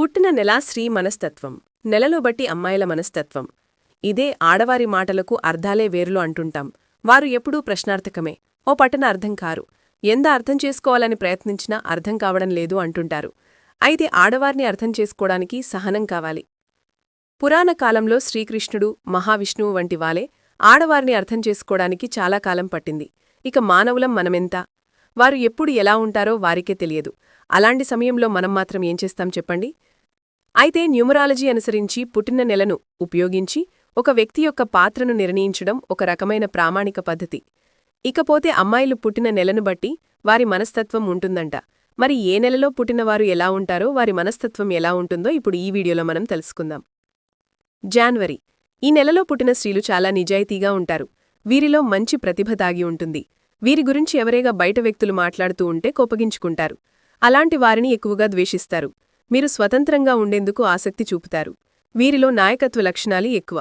పుట్టిన నెల స్త్రీ మనస్తత్వం నెలలో బట్టి అమ్మాయిల మనస్తత్వం. ఇదే ఆడవారి మాటలకు అర్థాలే వేరులు అంటుంటాం. వారు ఎప్పుడూ ప్రశ్నార్థకమే. ఓ పట్టణ అర్థం కారు. ఎంత అర్థం చేసుకోవాలని ప్రయత్నించినా అర్థం కావడం లేదు అంటుంటారు. అయితే ఆడవారిని అర్థం చేసుకోవడానికి సహనం కావాలి. పురాణ కాలంలో శ్రీకృష్ణుడు మహావిష్ణువు వంటి వాలే ఆడవారిని అర్థం చేసుకోవడానికి చాలా కాలం పట్టింది. ఇక మానవులం మనమెంత? వారు ఎప్పుడు ఎలా ఉంటారో వారికే తెలియదు. అలాంటి సమయంలో మనం మాత్రం ఏం చేస్తాం చెప్పండి? అయితే న్యూమరాలజీ అనుసరించి పుట్టిన నెలను ఉపయోగించి ఒక వ్యక్తి యొక్క పాత్రను నిర్ణయించడం ఒక రకమైన ప్రామాణిక పద్ధతి. ఇకపోతే అమ్మాయిలు పుట్టిన నెలను బట్టి వారి మనస్తత్వం ఉంటుందంట. మరి ఏ నెలలో పుట్టినవారు ఎలా ఉంటారో వారి మనస్తత్వం ఎలా ఉంటుందో ఇప్పుడు ఈ వీడియోలో మనం తెలుసుకుందాం. జాన్వరి. ఈ నెలలో పుట్టిన స్త్రీలు చాలా నిజాయితీగా ఉంటారు. వీరిలో మంచి ప్రతిభ దాగి ఉంటుంది. వీరి గురించి ఎవరేగా బయట వ్యక్తులు మాట్లాడుతూ ఉంటే కోపగించుకుంటారు. అలాంటి వారిని ఎక్కువగా ద్వేషిస్తారు. మీరు స్వతంత్రంగా ఉండేందుకు ఆసక్తి చూపుతారు. వీరిలో నాయకత్వ లక్షణాలు ఎక్కువ.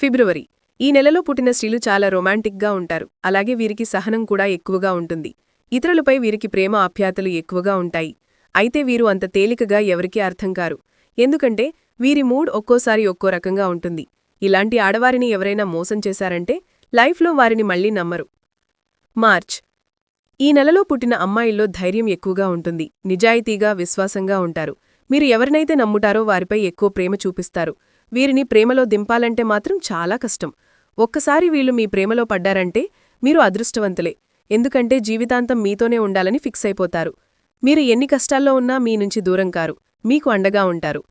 ఫిబ్రవరి. ఈ నెలలో పుట్టిన స్త్రీలు చాలా రొమాంటిక్గా ఉంటారు. అలాగే వీరికి సహనం కూడా ఎక్కువగా ఉంటుంది. ఇతరులపై వీరికి ప్రేమ ఆప్యాతలు ఎక్కువగా ఉంటాయి. అయితే వీరు అంత తేలికగా ఎవరికీ అర్థం కారు. ఎందుకంటే వీరి మూడ్ ఒక్కోసారి ఒక్కో రకంగా ఉంటుంది. ఇలాంటి ఆడవారిని ఎవరైనా మోసం చేశారంటే లైఫ్లో వారిని మళ్ళీ నమ్మరు. మార్చ్. ఈ నెలలో పుట్టిన అమ్మాయిల్లో ధైర్యం ఎక్కువగా ఉంటుంది. నిజాయితీగా విశ్వాసంగా ఉంటారు. మీరు ఎవరినైతే నమ్ముటారో వారిపై ఎక్కువ ప్రేమ చూపిస్తారు. వీరిని ప్రేమలో దింపాలంటే మాత్రం చాలా కష్టం. ఒక్కసారి వీళ్ళు మీ ప్రేమలో పడ్డారంటే మీరు అదృష్టవంతులే. ఎందుకంటే జీవితాంతం మీతోనే ఉండాలని ఫిక్స్ అయిపోతారు. మీరు ఎన్ని కష్టాల్లో ఉన్నా మీ నుంచి దూరం కారు. మీకు అండగా ఉంటారు.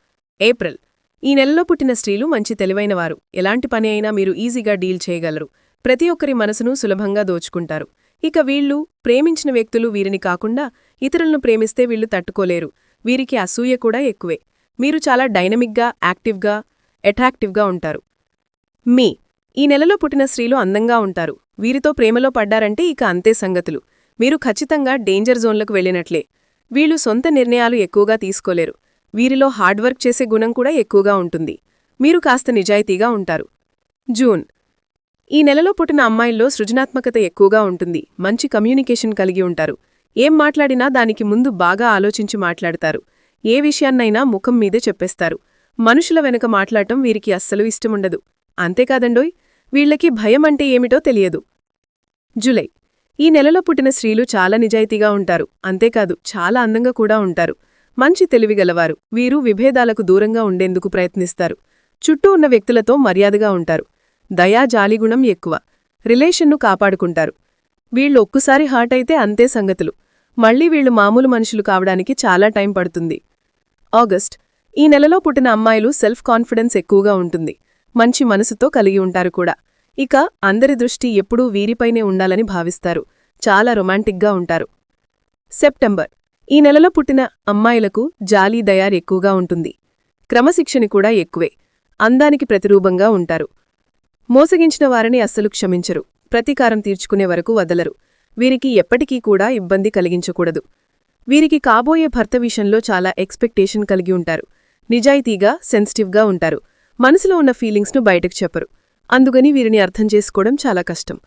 ఏప్రిల్. ఈ నెలలో పుట్టిన స్త్రీలు మంచి తెలివైనవారు. ఎలాంటి పని అయినా మీరు ఈజీగా డీల్ చేయగలరు. ప్రతి ఒక్కరి మనసును సులభంగా దోచుకుంటారు. ఇక వీళ్ళు ప్రేమించిన వ్యక్తులు వీరిని కాకుండా ఇతరులను ప్రేమిస్తే వీళ్ళు తట్టుకోలేరు. వీరికి అసూయ కూడా ఎక్కువే. మీరు చాలా డైనమిక్గా యాక్టివ్గా అట్రాక్టివ్గా ఉంటారు. మీ ఈ నెలలో పుట్టిన స్త్రీలు అందంగా ఉంటారు. వీరితో ప్రేమలో పడ్డారంటే ఇక అంతే సంగతులు. మీరు ఖచ్చితంగా డేంజర్ జోన్లకు వెళ్ళినట్లే. వీళ్ళు సొంత నిర్ణయాలు ఎక్కువగా తీసుకోలేరు. వీరిలో హార్డ్వర్క్ చేసే గుణం కూడా ఎక్కువగా ఉంటుంది. మీరు కాస్త నిజాయితీగా ఉంటారు. జూన్. ఈ నెలలో పుట్టిన అమ్మాయిల్లో సృజనాత్మకత ఎక్కువగా ఉంటుంది. మంచి కమ్యూనికేషన్ కలిగి ఉంటారు. ఏం మాట్లాడినా దానికి ముందు బాగా ఆలోచించి మాట్లాడతారు. ఏ విషయాన్నైనా ముఖం మీదే చెప్పేస్తారు. మనుషుల వెనక మాట్లాడటం వీరికి అస్సలు ఇష్టముండదు. అంతేకాదండోయ్ వీళ్ళకి భయం అంటే ఏమిటో తెలియదు. జులై. ఈ నెలలో పుట్టిన స్త్రీలు చాలా నిజాయితీగా ఉంటారు. అంతేకాదు చాలా అందంగా కూడా ఉంటారు. మంచి తెలివిగలవారు. వీరు విభేదాలకు దూరంగా ఉండేందుకు ప్రయత్నిస్తారు. చుట్టూ ఉన్న వ్యక్తులతో మర్యాదగా ఉంటారు. దయా జాలిగుణం ఎక్కువ. రిలేషన్ను కాపాడుకుంటారు. వీళ్ళు ఒక్కసారి హార్ట్ అయితే అంతే సంగతులు. మళ్ళీ వీళ్ళు మామూలు మనుషులు కావడానికి చాలా టైం పడుతుంది. ఆగస్ట్. ఈ నెలలో పుట్టిన అమ్మాయిలు సెల్ఫ్ కాన్ఫిడెన్స్ ఎక్కువగా ఉంటుంది. మంచి మనసుతో కలిగి ఉంటారు కూడా. ఇక అందరి దృష్టి ఎప్పుడూ వీరిపైనే ఉండాలని భావిస్తారు. చాలా రొమాంటిక్గా ఉంటారు. సెప్టెంబర్. ఈ నెలలో పుట్టిన అమ్మాయిలకు జాలీ దయార్ ఎక్కువగా ఉంటుంది. క్రమశిక్షణ కూడా ఎక్కువే. అందానికి ప్రతిరూపంగా ఉంటారు. మోసగించిన వారిని అస్సలు క్షమించరు. ప్రతీకారం తీర్చుకునే వరకు వదలరు. వీరికి ఎప్పటికీ కూడా ఇబ్బంది కలిగించకూడదు. వీరికి కాబోయే భర్త విషయంలో చాలా ఎక్స్పెక్టేషన్ కలిగి ఉంటారు. నిజాయితీగా సెన్సిటివ్గా ఉంటారు. మనసులో ఉన్న ఫీలింగ్స్ను బయటకు చెప్పరు. అందుకని వీరిని అర్థం చేసుకోవడం చాలా కష్టం.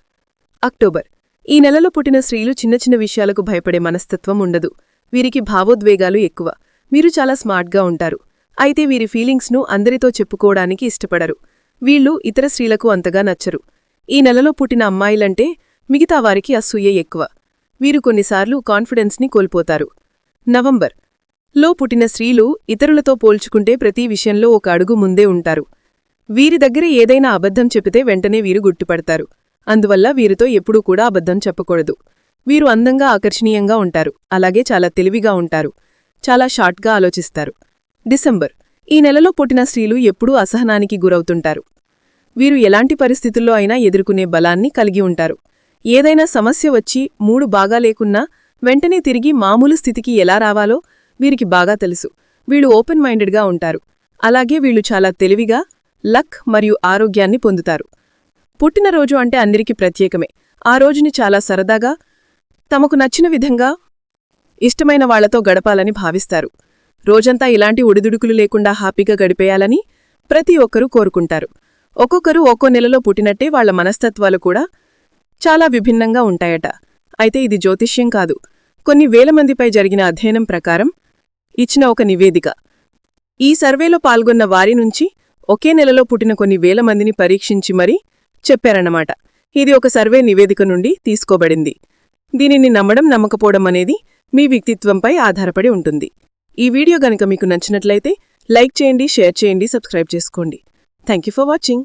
అక్టోబర్. ఈ నెలలో పుట్టిన స్త్రీలు చిన్న చిన్న విషయాలకు భయపడే మనస్తత్వం ఉండదు. వీరికి భావోద్వేగాలు ఎక్కువ. వీరు చాలా స్మార్ట్గా ఉంటారు. అయితే వీరి ఫీలింగ్స్ను అందరితో చెప్పుకోవడానికి ఇష్టపడరు. వీళ్ళు ఇతర స్త్రీలకు అంతగా నచ్చరు. ఈ నెలలో పుట్టిన అమ్మాయిలంటే మిగతా వారికి అసూయ ఎక్కువ. వీరు కొన్నిసార్లు కాన్ఫిడెన్స్ని కోల్పోతారు. నవంబర్. లో పుట్టిన స్త్రీలు ఇతరులతో పోల్చుకుంటే ప్రతి విషయంలో ఒక అడుగు ముందే ఉంటారు. వీరి దగ్గర ఏదైనా అబద్ధం చెబితే వెంటనే వీరు గుర్తుపడతారు. అందువల్ల వీరితో ఎప్పుడూ కూడా అబద్ధం చెప్పకూడదు. వీరు అందంగా ఆకర్షణీయంగా ఉంటారు. అలాగే చాలా తెలివిగా ఉంటారు. చాలా షార్ట్గా ఆలోచిస్తారు. డిసెంబర్. ఈ నెలలో పుట్టిన స్త్రీలు ఎప్పుడూ అసహనానికి గురవుతుంటారు. వీరు ఎలాంటి పరిస్థితుల్లో అయినా ఎదుర్కొనే బలాన్ని కలిగి ఉంటారు. ఏదైనా సమస్య వచ్చి మూడు బాగా లేకున్నా వెంటనే తిరిగి మామూలు స్థితికి ఎలా రావాలో వీరికి బాగా తెలుసు. వీళ్ళు ఓపెన్ మైండెడ్గా ఉంటారు. అలాగే వీళ్ళు చాలా తెలివిగా లక్ మరియు ఆరోగ్యాన్ని పొందుతారు. పుట్టినరోజు అంటే అందరికీ ప్రత్యేకమే. ఆ రోజుని చాలా సరదాగా తమకు నచ్చిన విధంగా ఇష్టమైన వాళ్ళతో గడపాలని భావిస్తారు. రోజంతా ఇలాంటి ఒడిదుడుకులు లేకుండా హ్యాపీగా గడిపేయాలని ప్రతి ఒక్కరూ కోరుకుంటారు. ఒక్కొక్కరు ఒక్కో నెలలో పుట్టినట్టే వాళ్ళ మనస్తత్వాలు కూడా చాలా విభిన్నంగా ఉంటాయట. అయితే ఇది జ్యోతిష్యం కాదు. కొన్ని వేల మందిపై జరిగిన అధ్యయనం ప్రకారం ఇచ్చిన ఒక నివేదిక. ఈ సర్వేలో పాల్గొన్న వారి నుంచి ఒకే నెలలో పుట్టిన కొన్ని వేల మందిని పరీక్షించి మరీ చెప్పారన్నమాట. ఇది ఒక సర్వే నివేదిక నుండి తీసుకోబడింది. దీనిని నమ్మడం నమ్మకపోవడం అనేది మీ వ్యక్తిత్వంపై ఆధారపడి ఉంటుంది. ఈ వీడియో గనుక మీకు నచ్చినట్లయితే లైక్ చేయండి షేర్ చేయండి సబ్స్క్రైబ్ చేసుకోండి. Thank for watching